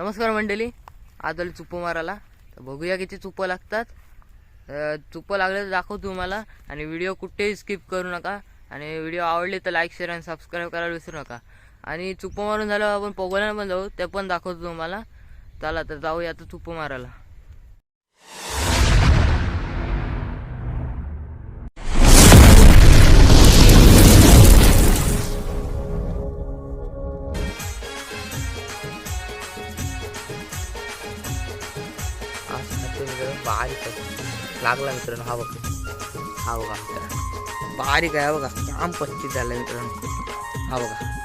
नमस्कार मंडळी. आज आली चुप्पं मारायला. तर बघूया किती चुप्पं लागतात. अं, चुप्पं तर दाखवतो तुम्हाला. आणि व्हिडिओ कुठेही स्किप करू नका. आणि व्हिडिओ आवडले तर लाईक शेअर आणि सबस्क्राईब करायला विसरू नका. आणि चुप्पं मारून झालं आपण पोगोल्यानं पण जाऊ. ते पण दाखवतो तुम्हाला. चला तर जाऊया आता चुप्पं मारायला. बारीक लागला मित्रांनो हा बघा. हा बघा मित्रांनो. बारीक आहे बघा. काम पस्तीस झालं मित्रांनो. हा बघा.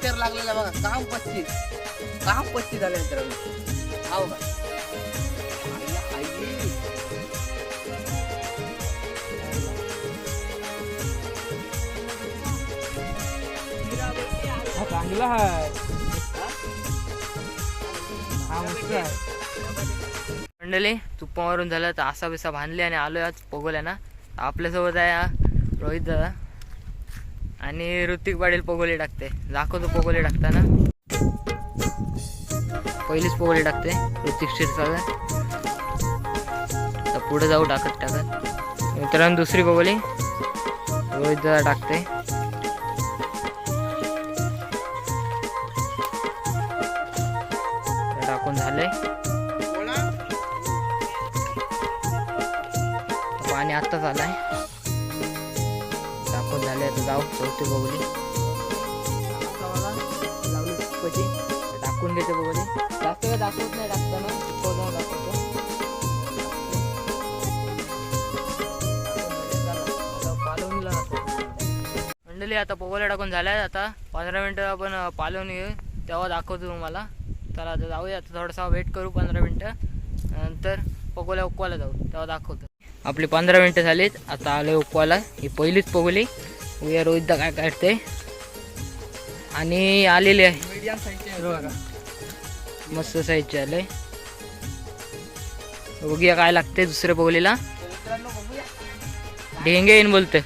अत्यार लागलेला बघा काम पच्चीस काम पच्चीस झाले मित्रांनो हा बघा आई, आई. हा चांगला आहे. हा मंडळी तुप्पा मारून झालं तर आसा बिसा बांधले आणि आलोय आज पोगोल्या ना आपल्यासोबत आहे रोहित दादा. आणि ऋतिक पाटील पोगोले टाकते. दाखवतो पोगोले टाकताना. पहिलीच पोगोले टाकते ऋतिक क्षीरसागर तर पुढे जाऊ टाकत टाकत. मित्रांनो दुसरी पोगोली. रोहित दादा टाकते. टाकून झाले पाणी आत्ताच आलाय दाखवून झाले आता जाऊ. चौथी बघली लावली कशी टाकून घेते बघली जास्त वेळ दाखवत नाही टाकताना दाखवतो? आता. मंडळी पोगोल्या टाकून झाल्या. आता पंधरा मिनटं आपण पालवून घेऊ तेव्हा दाखवतो तुम्हाला. चला आता जाऊया. आता थोडासा वेट करू पंधरा मिनटं. नंतर पोगोल्या उकवायला जाऊ. तेव्हा दाखवतो. आपली पंधरा मिनटं झालीत. आता आलोय उपवाला. ही पहिलीच पोगली उद्या रोहितदा काय काढते आणि आलेली आहे. मस्त साईजचे आले बघूया काय लागते दुसऱ्या पोगलीला ढेंगे येईन बोलते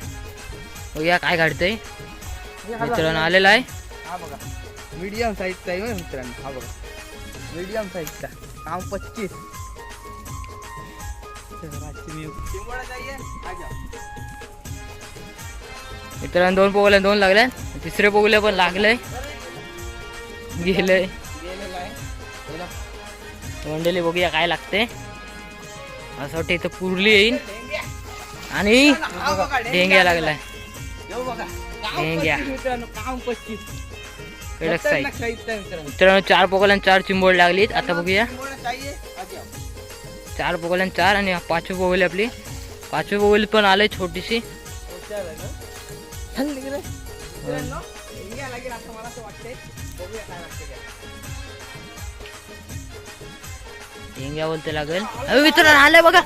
बघूया काय काढते मित्रांनो आलेला आहे. हा बघा. मीडियम साईजचा आहे मित्रांनो. हा बघा. मीडियम साईजचा. काम पच्चीस. चिंबोडा मित्रांनो दोन पोगल्या दोन लागल्या. तिसरे पोगले पण लागलंय. गेलंय. गेलेला बघूया काय लागते असं वाटतं इथं पुरली येईन. आणि डेंग्या ढेंग्या लागलाय. डेंग्या. मित्रांनो चार पोगल्यान चार चिंबोड लागलीत. आता बघूया. चार पोगल्यान चार आणि पाचवी पोगली आपली. पाचवी पोगली पण आले छोटीशी. ढेंग्या बोलते लागेल. अरे मित्रांनो आले बघा.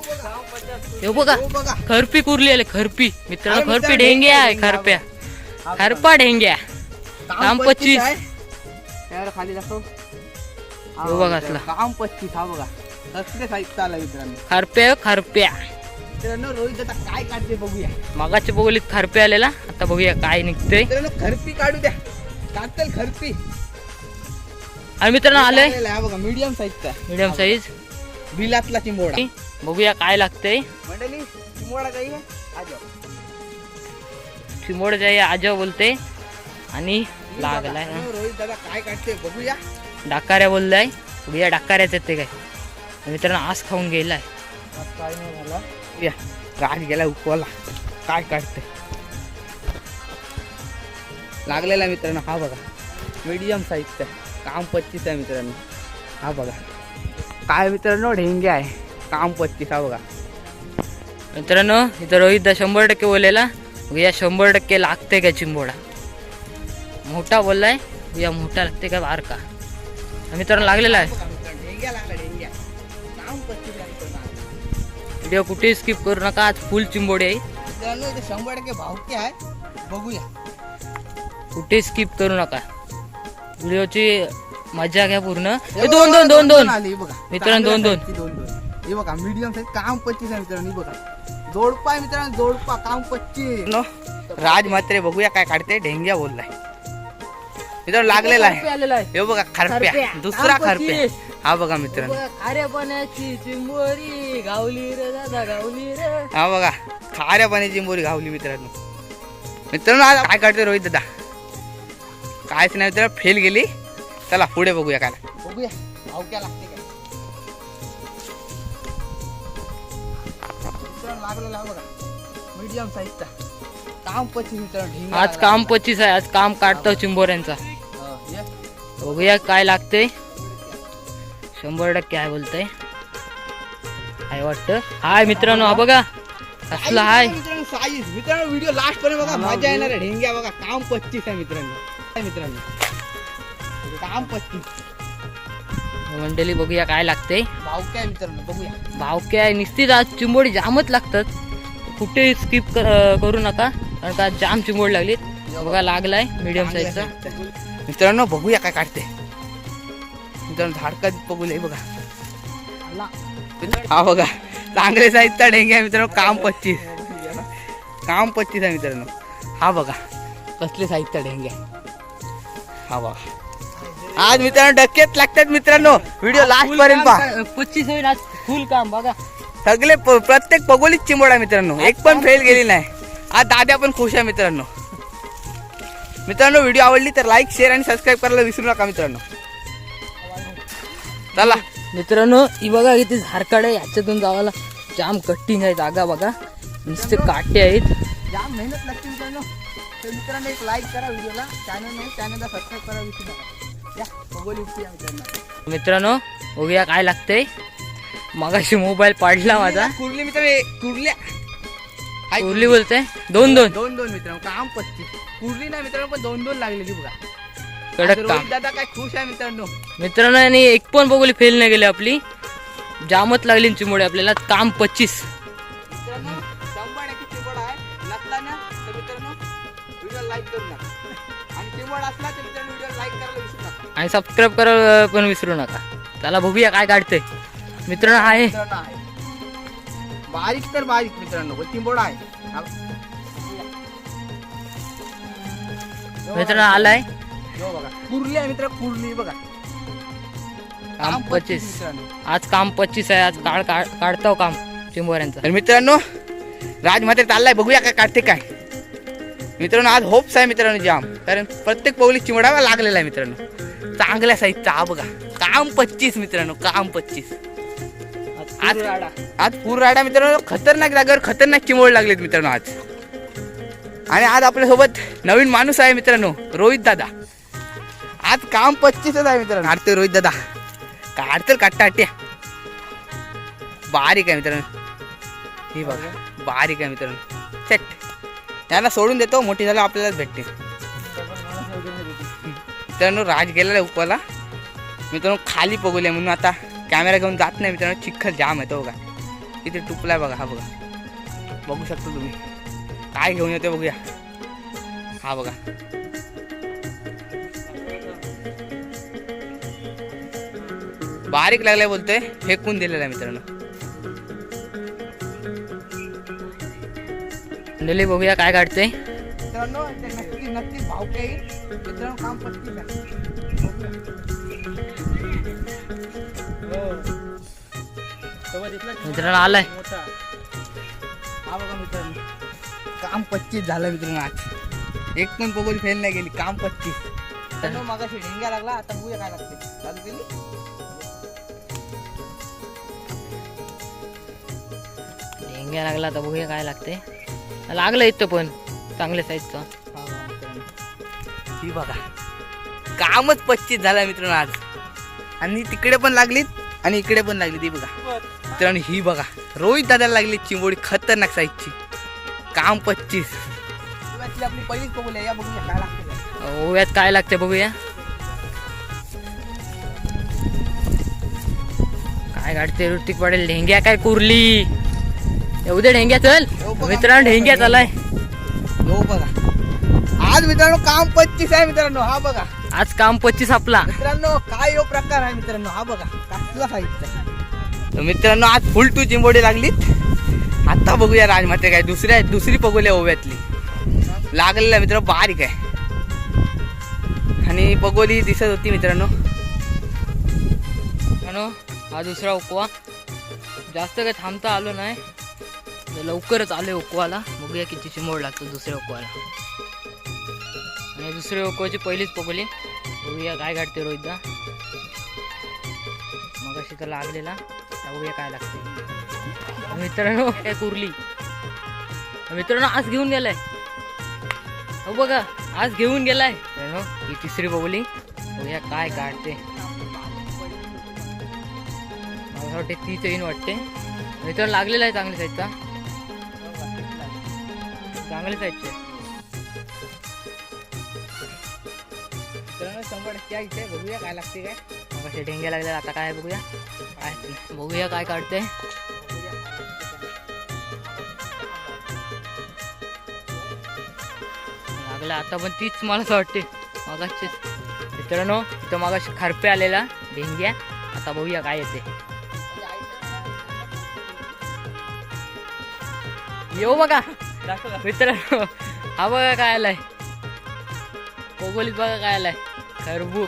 हे बघा. हो खरपी कुर्ली आले खरपी. मित्रांनो अरे खरपी ढेंग्या आहे खरप्या. खरपा ढेंग्या. काम पच्चीस. खाली दाखव. बघा असला. काम पच्चीस हा बघा. आला मित्रांनो? खरप्या खरप्या. मित्रांनो रोहित आता काय काढते बघूया. मागाच्या पोगलीत खरप्या आलेला आता बघूया काय निघतंय. मित्रांनो खरपी काढू द्या. काढतील खरपी. आणि मित्रांनो आलंय? आलेला आहे हा बघा मीडियम साईजचा मिडियम साईज बिलातला चिंबोडा. बघूया काय लागतंय. मंडळी चिंबोडा चाहिए आ जाओ चिमोड जाई आजो बोलते आणि लागलाय रोहित दादा काय काढते बघूया. डाकाऱ्या बोललाय. बघूया डाकाऱ्याच ते काय. मित्रांनो आज खाऊन गेलाय. काय नाही झाला. या गेला उपवाला. काय काढते लागलेला मित्रांनो हा बघा. मीडियम साईजचा काम पच्चीस आहे मित्रांनो. हा बघा. काय मित्रांनो ढेंगे आहे. काम पच्चीस हा बघा. मित्रांनो इथं रोहितदा शंभर टक्के बोललेला. या शंभर टक्के लागते का चिंबोडा? मोठा बोललाय या मोठा लागते का बारका? मित्रांनो लागलेला आहे. व्हिडिओ कुठेही स्किप करू नका. आज फुल चिंबोडी आहे. शंभर टक्के भावकी आहे. बघूया. कुठेही स्किप करू नका. व्हिडिओची मजा घ्या पूर्ण. हे दोन दोन दोन दोन आली बघा. मित्रांनो, दोन, दोन. दोन दोन. हे बघा मीडियम साईज काम पच्चीस आहे मित्रांनो हे बघा. जोडपा आहे मित्रांनो जोडपा काम पच्चीस. राज मात्रे बघूया काय काढते. ढेंग्या बोललाय. मित्रांनो लागलेला आहे. हे बघा खरप्या. दुसरा खरप्या. हा बघा मित्रांनो. खाऱ्या पाण्याची चिंबोरी गावली रे दादा गावली रे. हा बघा खाऱ्या पाण्याची मोरी घावली मित्रांनो. मित्रांनो आज काय काढते रोहित दादा? कायच नाही मित्रांनो फेल गेली. चला पुढे बघूया काय बघूया. भावक्या लागते लागलेला बघा. मीडियम साईजचा काम पच्चीस मित्रांनो ढिंगा आज काम पच्चीस आहे आज काम काढतो चिंबोऱ्यांचा. बघूया काय लागतंय. शंभर टक्के आहे बोलतंय. आहे वाटतं. हाय मित्रांनो हा बघा. असला हाय. मित्रांनो साईज मित्रांनो व्हिडिओ लास्ट पर्यंत बघा मजा येणार आहे. ढेंग्या बघा काम पच्चीस आहे मित्रांनो. काय मित्रांनो. काम पच्चीस मंडळी बघूया काय लागतंय. भाव काय मित्रांनो बघूया. भाव काय निश्चित आज चिंबोडी जामच लागतात. कुठे स्किप करू नका. कारण का जाम चिंबोड लागलीत. बघा लागलाय. मीडियम साईजचा मित्रांनो बघूया काय काढते. मित्रांनो झाडका बघूया हे बघा. हा बघा चांगले साईजचा ढेंगे आहे मित्रांनो काम पच्चीस. काम पच्चीस आहे मित्रांनो. हा बघा कसले ढेंगे. आहे. हा बघा. आज मित्रांनो डक्केच लागतात मित्रांनो व्हिडिओ लास्ट पर्यंत पहा. पच्चीस होईल आज फुल काम बघा. सगळे प्रत्येक पगोलीच चिंबोड आहे मित्रांनो एक पण फेल गेली नाही. आज दाद्या पण खुश आहे मित्रांनो. मित्रांनो व्हिडिओ आवडली तर लाईक शेअर आणि सबस्क्राईब करायला विसरू नका मित्रांनो. चला. मित्रांनो ही बघा इथे झारकाड आहे. याच्यातून जावाला जाम कट्टिंग आहे जागा बघा. नुसते काटे आहेत. जाम मेहनत लागते मित्रांनो. तर मित्रांनो एक लाईक करा व्हिडिओला. चॅनल नाही चॅनलला सबस्क्राईब करा विसरू नका. या मित्रांनो. मित्रांनो बघूया काय लागतंय. मगाशी मोबाईल पाडला माझा. कुर्ली मित्र कुर्ल्या. हाय, उरली बोलते? दोन दोन. दोन दोन मित्रांनो काम पच्चीस कुर्ली नाही मित्रांनो पण दोन दोन लागलेली बघा. कडक काम रोहित दादा काय खुश आहे मित्रांनो? मित्रांनो आणि एक पण बघूली फेल नाही गेली आपली. जामच लागली चिमुळे आपल्याला. काम पच्चीस. मित्रांनो शंभर टक्के चिवड आहे. नसला ना तर मित्रांनो व्हिडिओ लाईक करू नका. आणि चिवड असला तर मित्रांनो व्हिडिओ लाईक करायला विसरू नका. आणि सबस्क्राईब करायला पण विसरू नका. चला बघूया काय मित्रांनो आहे. मित्रांनो आहे. बारीक तर बारीक मित्रांनो चिंबोड आहे. हा. मित्रांनो आलाय? बघा कुर्ली आहे मित्र कुर्ली बघा. काम पच्चीस आज काम पच्चीस आहे आज काढ काढ- काढतो काम चिंबोऱ्यांचा तर मित्रांनो राज मात्र चाललाय बघूया काय काढते काय. मित्रांनो आज होप्स आहे मित्रांनो जाम. कारण प्रत्येक पौली चिमडावा लागलेला आहे मित्रांनो. चांगल्या साईजचा हा बघा. काम पच्चीस मित्रांनो काम पच्चीस. आज आज पूर राडा मित्रांनो खतरनाक जागेवर खतरनाक चिमोड लागलेत मित्रांनो आज. आणि आज आपल्यासोबत नवीन माणूस आहे मित्रांनो रोहित दादा. आज काम पच्चीसच आहे मित्रांनो आडतो रोहित दादा. काढतर काट्या बारीक आहे मित्रांनो. हे बघा बारीक आहे मित्रांनो. सेट त्याला सोडून देतो मोठी झालं आपल्यालाच भेटते. मित्रांनो राज गेलेला उपाला उपवाला. मित्रांनो खाली पगवले म्हणून आता कॅमेरा घेऊन जात नाही मित्रांनो चिखल जाम आहे बघा. इथे टुपलाय बघा हा बघा. बघू शकतो तुम्ही. काय घेऊन येतो बघूया. हा बघा. बारीक लागलाय बोलतोय फेकून दिलेला आहे मित्रांनो. दिली बघूया काय काढते मित्रांनो नक्की भाव काही मित्रांनो काम पटकी मित्रांनो आलाय. हा बघा मित्रांनो. काम पच्चीस झालं मित्रांनो आज. एक पण पगोली फेल नाही गेली काम पच्चीस. ढेंग्या लागला आता बघूया काय लागते. चालू केली? डेंग्या लागला तर बघूया काय लागते. लागलं इथं पण चांगल्या साईजचं. ही बघा कामच पच्चीस झाला मित्रांनो आज. आणि तिकडे पण लागलीत आणि इकडे पण लागली ती बघा. मित्रांनो ही बघा. रोहित दादाला लागली चिंबोडी खतरनाक साईजची. काम पच्चीस. आपली पहिलीच बघूया या बघूया काय लागतं. ओव्यात काय लागते बघूया. काय काढते ऋतिक पडेल? ढेंग्या काय कुरली? येऊ दे ढेंग्या चल. मित्रांनो ढेंग्या चालाय. हो बघा. आज मित्रांनो काम पच्चीस आहे मित्रांनो हा बघा. आज काम पच्चीस आपला. मित्रांनो काय यो प्रकार आहे मित्रांनो हा बघा. कसला साईजचा? तर मित्रांनो आज फुल टू चिंबोडी लागलीत. आता बघूया राजमाते काय. दुसऱ्या दुसरी पगोल्या ओव्यातली. लागलेला मित्र बारीक आहे. आणि पगोली दिसत होती मित्रांनो. मित्रांनो हा दुसरा उकवा. जास्त काही थांबता आलो नाही. लवकरच आलोय उकवाला. बघूया किती चिंबोड लागतो दुसऱ्या उकवाला. आणि दुसऱ्या उकवाची पहिलीच पगोली. बघूया काय काढते रोहितदा. मग अशी तर लागलेला. बघूया काय लागते मित्रांनो काय कुरली. मित्रांनो आज घेऊन गेलाय. हो बघा आज घेऊन गेलाय. ही तिसरी बघली बघूया काय काढते. मला वाटते तीच येईन वाटते. मित्र लागलेला आहे चांगल्या साईजचा चांगल्या साईजचे मित्रांनो शंभर टक्के इथे. बघूया काय लागते काय. कसे असे लागले आता काय बघूया काय बघूया काय काढते लागला आता पण तीच मला असं वाटते मागाशीच मित्रांनो इथं मागाशी खरपे आलेला डेंग्या आता बघूया काय येते येऊ बघा मित्रांनो हा बघा काय आलाय कोगोलीत बघा काय आलाय खरबू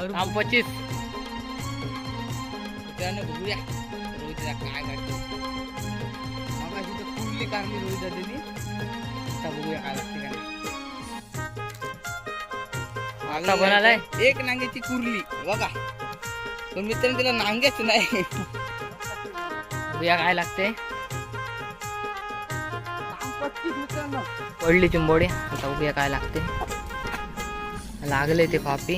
आम पच्चीस मित्रांनो बघूया. रोहितला काय काढतो मग अशी तर कुर्ली कारली रोहित दादानी आता बघूया काय लागते काय आता बनालाय? एक नांग्याची कुर्ली. बघा. पण मित्रांनो तिला नांग्याच नाही. बघूया काय लागते पडली चिंबोडी. आता बघूया काय लागते लागले ते पापी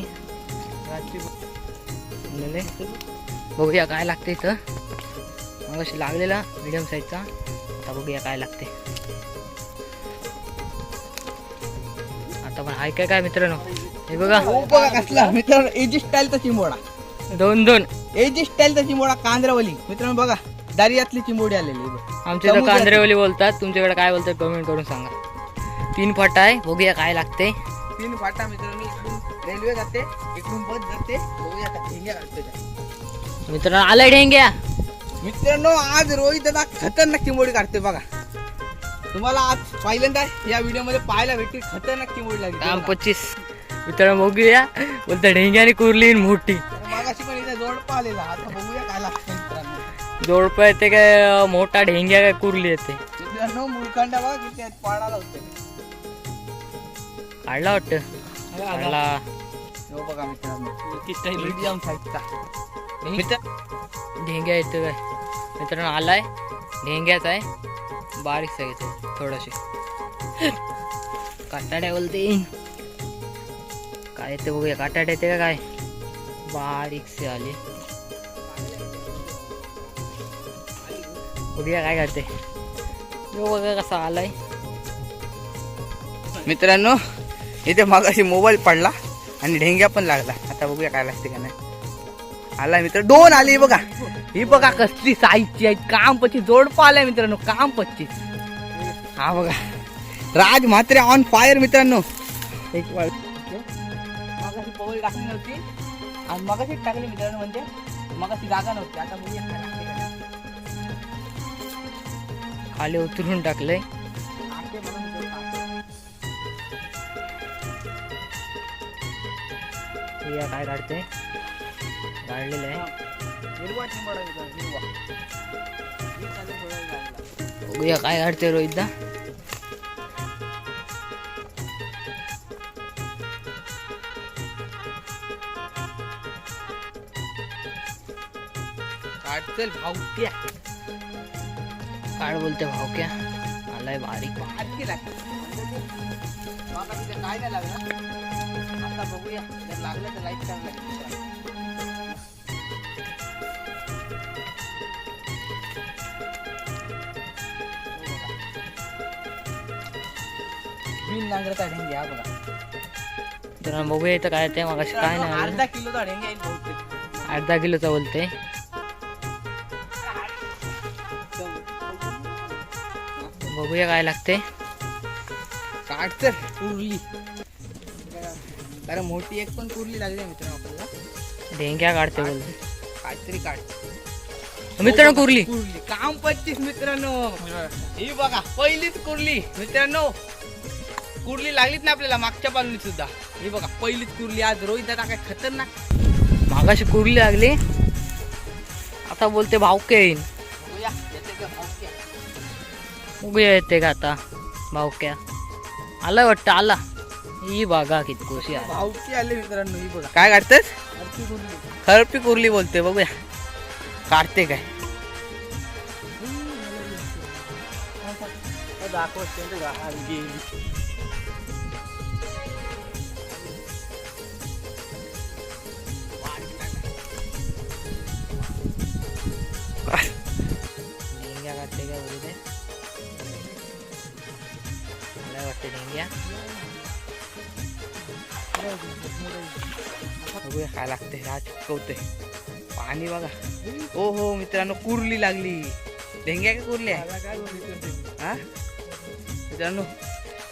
लागलेले. बघूया काय लागते इथं. मग अशी लागलेला मिडियम साईजचा आता बघूया काय लागते. आता पण हाय काय काय मित्रांनो? हे बघा. हो बघा कसला. मित्रांनो एजी स्टाईलचा चिंबोडा. दोन दोन. एजी स्टाईलचा चिंबोडा कांद्रावली. मित्रांनो बघा दर्यातली चिंबोडी आलेली. आमच्या इथं. कांद्रेवली बोलतात. तुमच्याकडे काय बोलतात कमेंट करून सांगा. तीन फटा आहे. बघूया काय लागते. तीन फाटा मित्रांनो रेल्वे जाते इकडून बस जाते बघूया आता काढतोय त्या. मित्रांनो आलाय ढेंग्या. मित्रांनो आज रोहित दादा खतरनाक चिंबोडी काढतोय बघा. तुम्हाला आज पहिल्यांदा या व्हिडिओमध्ये पाहायला भेटतील खतरनाक चिंबोडी लागली. पच्चीस. मित्रांनो बघूया. बोलता ढेंग्याने कुरली मोठी. मागाशी पण इथे जोड पाहिलेला आता बघूया काय लागतं मित्रांनो. जोडप येते काय मोठा ढेंग्या काय कुरली येते. मित्रांनो बघा किती पाडाला होते काढला वाटतं. काढला हो बघा मित्रांनो मीडियम साईजचा मित्र ढेंग्या येतो काय मित्रांनो आलाय ढेंग्याच आहे बारीक साईज आहे थोडीशी काटाड्या बोलते काय येते बघूया काटाड्या येते का काय बारीक से आले बघूया काय करते यो बघा कसा आलाय मित्रांनो इथे मग अशी मोबाईल पडला आणि ढेंग्या पण लागला. आता बघूया काय लागते का नाही. आला मित्र. दोन आली बघा. ही बघा कसली साईजची आहे काम पच्चीस जोडपा आलाय मित्रांनो. काम पच्चीस हा बघा. राज म्हात्रे ऑन फायर मित्रांनो. एक वाळ- मागाशी पवल टाकली नव्हती. आणि मगाशी टाकली मित्रांनो म्हणजे मगाशी जागा नव्हती. आता बघूया काय खाली उतरून टाकलंय. बघूया काय काढते. काढलेलं आहे. हिरवा बघूया काय काढते रोहितदा. काढते भावट्या काढ बोलते भावक्या. आलाय बारीक काय नाही लागलं आता बघूया. जर लागलं तर लाइट चांगलं. बिन नांगरता ढेंगे हा बघा. तर बघूया इथं काय ते मग काय नाही. अर्धा किलोचा ढेंगे येईल बहुतेक. अर्धा किलोचा बोलते. बघूया काय लागते. काढ तर कुर्ली कारण मोठी एक पण कुर्ली लागली आहे मित्रांनो आपल्याला. ढेंग्या काढते बोलते काहीतरी काढ मित्रांनो कुर्ली कुर्ली काम पच्चीस मित्रांनो. ही बघा पहिलीच कुर्ली मित्रांनो कुर्ली लागलीच ना आपल्याला मागच्या पालनी सुद्धा. ही बघा पहिलीच कुर्ली आज. रोहित दादा काय खतरनाक. मागाशी कुर्ली लागली. आता बोलते भावके येईन. येते का आता भावक्या आला वाटतं आला. ही बघा किती कोशी आहे. भावकी आले मित्रांनो ही बघा. काय काढतेस? आरती कुर्ली. खरपी कुर्ली बोलते बघूया. काढते काय? दाखवत. काय लागते राज चिकवते पाणी बघा. हो हो मित्रांनो कुर्ली लागली. ढेंग्या का कुर्ली आहे? हा? मित्रांनो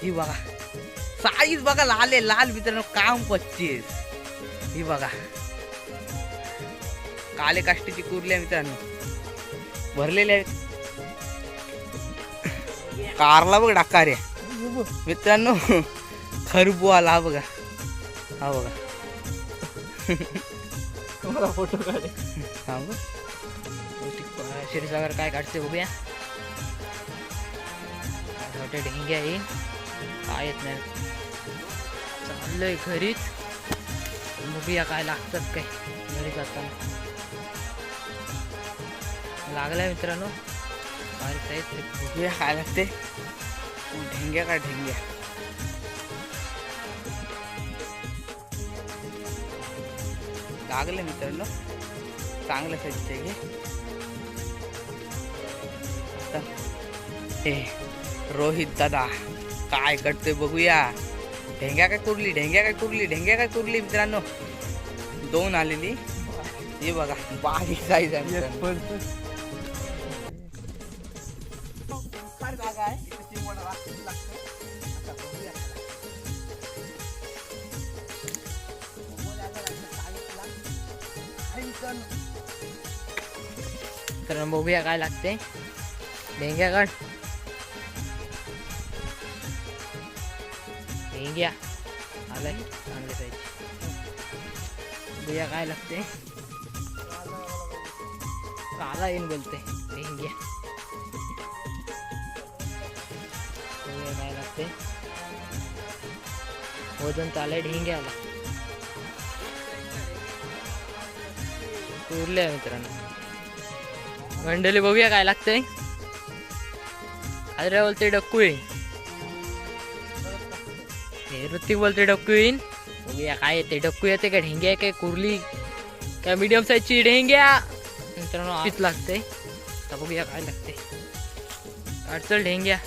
ही बघा. साईज बघा लाल आहे लाल मित्रांनो काम पच्चीस. ही बघा. काले काष्टीची कुर्ली आहे मित्रांनो. भरलेले आहेत कारला बघ डाकार आहे. मित्रांनो खरबू आला हा बघा. हा बघा. मला फोटो काढे हा बघ क्षीरसागर काय काढते बघूया. मोठे ढेंग्या येईन काय येत नाही. चाललंय घरीच. बघूया काय लागतात काय. घरी जाताना. लागलाय मित्रांनो. बघूया काय लागते ढेंग्या का ढेंग्या लागले मित्रांनो. चांगलं साईजचे घे. आता हे रोहित दादा काय करतोय बघूया. ढेंग्या काय कुरली ढेंग्या काय कुरली ढेंग्या काय कुरली मित्रांनो. दोन आलेली. हे बघा बारीक साईज आहे तर बघूया काय लागते ढेंग्या काढ ढेंग्या आलाय चांगले साईज बघूया काय लागते काला येईन बोलते ढेंग्या बघूया काय लागते वजन चाले ढेंग्याला उरले मित्रांनो मंडळी बघूया काय लागतंय अरे बोलते डक्कू येईन हे ऋतिक बोलते डक्कू येईन बघूया काय येते डक्कू येते का ढेंग्या काय कुर्ली? काय मीडियम साईजची ढेंग्या? मित्रांनो आधीच लागते? आता बघूया काय लागते. अडचण ढेंग्या.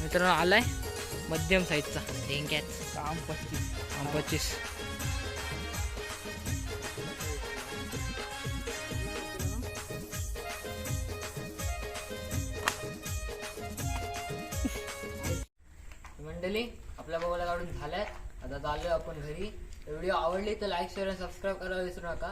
मित्रांनो आलाय मध्यम साईजचा ढेंग्याच काम पस्तीस. पच्चीस आपण घरी. व्हिडिओ आवडली तर लाईक शेअर आणि सबस्क्राईब करायला विसरू नका.